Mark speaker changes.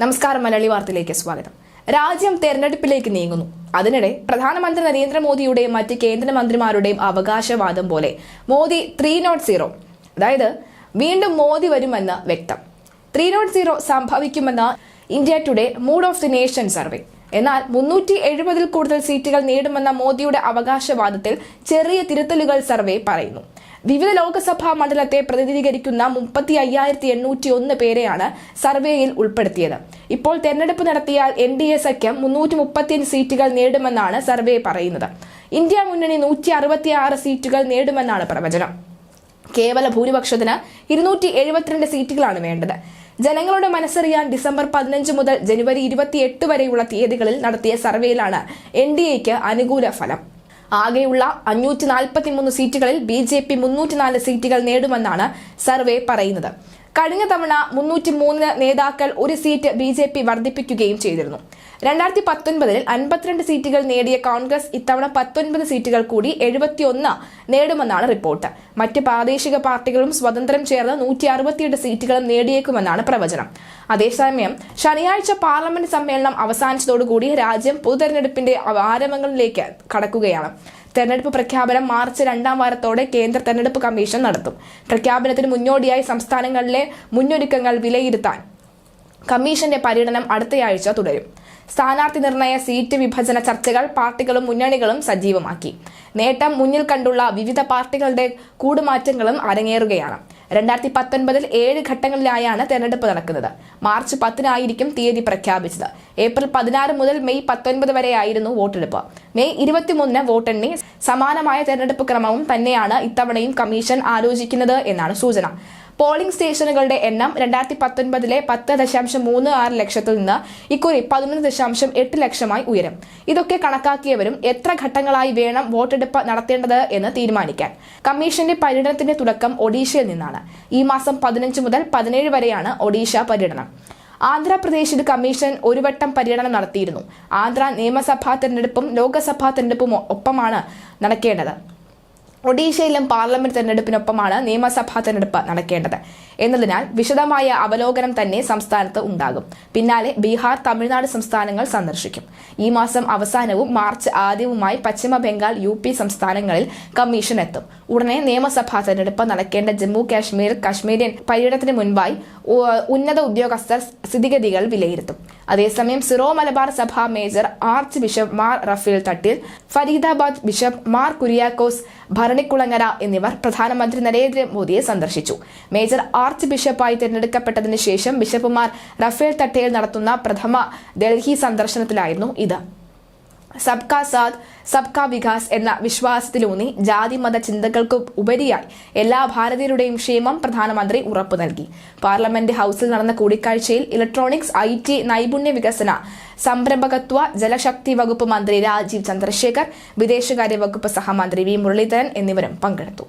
Speaker 1: നമസ്കാരം മലയാളി വാർത്തയിലേക്ക് സ്വാഗതം. രാജ്യം തെരഞ്ഞെടുപ്പിലേക്ക് നീങ്ങുന്നു. അതിനിടെ പ്രധാനമന്ത്രി നരേന്ദ്രമോദിയുടെയും മറ്റ് കേന്ദ്രമന്ത്രിമാരുടെയും അവകാശവാദം പോലെ മോദി ത്രീ നോട്ട് സീറോ അതായത് വീണ്ടും മോദി വരുമെന്ന് വ്യക്തം. ത്രീ നോട്ട് സീറോ സംഭവിക്കുമെന്ന് India today mood of the nation survey. എന്നാൽ മുന്നൂറ്റി എഴുപതിൽ കൂടുതൽ സീറ്റുകൾ നേടുമെന്ന മോദിയുടെ അവകാശവാദത്തിൽ ചെറിയ തിരുത്തലുകൾ സർവേ പറയുന്നു. വിവിധ ലോക്സഭാ മണ്ഡലത്തെ പ്രതിനിധീകരിക്കുന്ന മുപ്പത്തി അയ്യായിരത്തി എണ്ണൂറ്റി ഒന്ന് പേരെയാണ് സർവേയിൽ ഉൾപ്പെടുത്തിയത്. ഇപ്പോൾ തെരഞ്ഞെടുപ്പ് നടത്തിയാൽ എൻ ഡി എ സഖ്യം മുന്നൂറ്റി മുപ്പത്തിയഞ്ച് സീറ്റുകൾ നേടുമെന്നാണ് സർവേ പറയുന്നത്. ഇന്ത്യ മുന്നണി നൂറ്റി അറുപത്തി ആറ് സീറ്റുകൾ നേടുമെന്നാണ് പ്രവചനം. കേവല ഭൂരിപക്ഷത്തിന് ഇരുന്നൂറ്റി എഴുപത്തിരണ്ട് സീറ്റുകളാണ് വേണ്ടത്. ജനങ്ങളുടെ മനസ്സറിയാൻ ഡിസംബർ പതിനഞ്ച് മുതൽ ജനുവരി ഇരുപത്തിയെട്ട് വരെയുള്ള തീയതികളിൽ നടത്തിയ സർവേയിലാണ് എൻ ഡി എക്ക് അനുകൂല ഫലം. ആകെയുള്ള അഞ്ഞൂറ്റി നാൽപ്പത്തി മൂന്ന് സീറ്റുകളിൽ ബി ജെ പി മുന്നൂറ്റിനാല് സീറ്റുകൾ നേടുമെന്നാണ് സർവേ പറയുന്നത്. കഴിഞ്ഞ തവണ മുന്നൂറ്റി മൂന്ന് നേതാക്കൾ ഒരു സീറ്റ് ബി ജെ പി വർദ്ധിപ്പിക്കുകയും ചെയ്തിരുന്നു. രണ്ടായിരത്തി പത്തൊൻപതിൽ അൻപത്തിരണ്ട് സീറ്റുകൾ നേടിയ കോൺഗ്രസ് ഇത്തവണ പത്തൊൻപത് സീറ്റുകൾ കൂടി എഴുപത്തിയൊന്ന് നേടുമെന്നാണ് റിപ്പോർട്ട്. മറ്റ് പ്രാദേശിക പാർട്ടികളും സ്വതന്ത്രം ചേർന്ന് നൂറ്റി അറുപത്തിയെട്ട് സീറ്റുകളും നേടിയേക്കുമെന്നാണ് പ്രവചനം. അതേസമയം ശനിയാഴ്ച പാർലമെന്റ് സമ്മേളനം അവസാനിച്ചതോടുകൂടി രാജ്യം പൊതുതെരഞ്ഞെടുപ്പിന്റെ ആരംഭങ്ങളിലേക്ക് കടക്കുകയാണ്. തെരഞ്ഞെടുപ്പ് പ്രഖ്യാപനം മാർച്ച് രണ്ടാം വാരത്തോടെ കേന്ദ്ര തെരഞ്ഞെടുപ്പ് കമ്മീഷൻ നടത്തും. പ്രഖ്യാപനത്തിന് മുന്നോടിയായി സംസ്ഥാനങ്ങളിലെ മുന്നൊരുക്കങ്ങൾ വിലയിരുത്താൻ കമ്മീഷന്റെ പര്യടനം അടുത്തയാഴ്ച തുടരും. സ്ഥാനാർത്ഥി നിർണയ സീറ്റ് വിഭജന ചർച്ചകൾ പാർട്ടികളും മുന്നണികളും സജീവമാക്കി. നേട്ടം മുന്നിൽ കണ്ടുള്ള വിവിധ പാർട്ടികളുടെ കൂടുമാറ്റങ്ങളും അരങ്ങേറുകയാണ്. രണ്ടായിരത്തി പത്തൊൻപതിൽ ഏഴ് ഘട്ടങ്ങളിലായാണ് തെരഞ്ഞെടുപ്പ് നടക്കുന്നത്. മാർച്ച് പത്തിനായിരിക്കും തീയതി പ്രഖ്യാപിച്ചത്. ഏപ്രിൽ പതിനാറ് മുതൽ മെയ് പത്തൊൻപത് വരെയായിരുന്നു വോട്ടെടുപ്പ്. മെയ് ഇരുപത്തിമൂന്നിന് വോട്ടെണ്ണി സമാനമായ തെരഞ്ഞെടുപ്പ് ക്രമവും തന്നെയാണ് ഇത്തവണയും കമ്മീഷൻ ആലോചിക്കുന്നത് എന്നാണ് സൂചന. പോളിംഗ് സ്റ്റേഷനുകളുടെ എണ്ണം രണ്ടായിരത്തി പത്തൊൻപതിലെ പത്ത് ദശാംശം മൂന്ന് ആറ് ലക്ഷത്തിൽ നിന്ന് ഇക്കുറി പതിനൊന്ന് ദശാംശം എട്ട് ലക്ഷമായി ഉയരും. ഇതൊക്കെ കണക്കാക്കിയവരും എത്ര ഘട്ടങ്ങളായി വേണം വോട്ടെടുപ്പ് നടത്തേണ്ടത് എന്ന് തീരുമാനിക്കാൻ. കമ്മീഷന്റെ പര്യടനത്തിന്റെ തുടക്കം ഒഡീഷയിൽ നിന്നാണ്. ഈ മാസം പതിനഞ്ച് മുതൽ പതിനേഴ് വരെയാണ് ഒഡീഷ പര്യടനം. ആന്ധ്രാപ്രദേശിൽ കമ്മീഷൻ ഒരു വട്ടം പര്യടനം നടത്തിയിരുന്നു. ആന്ധ്ര നിയമസഭാ തെരഞ്ഞെടുപ്പും ലോക്സഭാ തെരഞ്ഞെടുപ്പും ഒപ്പമാണ് നടക്കേണ്ടത്. ഒഡീഷയിലും പാർലമെന്റ് തെരഞ്ഞെടുപ്പിനൊപ്പമാണ് നിയമസഭാ തെരഞ്ഞെടുപ്പ് നടക്കേണ്ടത്. എന്നതിനാൽ വിശദമായ അവലോകനം തന്നെ സംസ്ഥാനത്ത് ഉണ്ടാകും. പിന്നാലെ ബീഹാർ തമിഴ്നാട് സംസ്ഥാനങ്ങൾ സന്ദർശിക്കും. ഈ മാസം അവസാനവും മാർച്ച് ആദ്യവുമായി പശ്ചിമ ബംഗാൾ യു പി സംസ്ഥാനങ്ങളിൽ കമ്മീഷൻ എത്തും. ഉടനെ നിയമസഭാ തെരഞ്ഞെടുപ്പ് നടക്കേണ്ട ജമ്മു കാശ്മീർ കശ്മീരിയൻ പര്യടനത്തിന് മുൻപായി ഉന്നത ഉദ്യോഗസ്ഥർ സ്ഥിതിഗതികൾ വിലയിരുത്തും. അതേസമയം സിറോ മലബാർ സഭ major archbishop Mar Raphael Thattil Faridabad bishop Mar Kuriakose Bharanikulangara എന്നിവർ പ്രധാനമന്ത്രി നരേന്ദ്രമോദിയെ സന്ദർശിച്ചു. മേജർ ആർച്ച് ബിഷപ്പായി തിരഞ്ഞെടുക്കപ്പെട്ടതിനു ശേഷം ബിഷപ്പുമാർ റഫേൽ തട്ടേൽ നടത്തുന്ന പ്രഥമ ഡൽഹി സന്ദർശനത്തിലായിരുന്നു ഇത്. സബ്കാ സാത്ത് സബ്കാ വികാസ് എന്ന വിശ്വാസത്തിലൂന്നി ജാതി മത ചിന്തകൾക്ക് ഉപരിയായി എല്ലാ ഭാരതീയരുടെയും ക്ഷേമം പ്രധാനമന്ത്രി ഉറപ്പു നൽകി. പാർലമെന്റ് ഹൌസിൽ നടന്ന കൂടിക്കാഴ്ചയിൽ ഇലക്ട്രോണിക്സ് ഐ ടി നൈപുണ്യ വികസന സംരംഭകത്വ ജലശക്തി വകുപ്പ് മന്ത്രി രാജീവ് ചന്ദ്രശേഖർ വിദേശകാര്യ വകുപ്പ് സഹമന്ത്രി വി മുരളീധരൻ എന്നിവരും പങ്കെടുത്തു.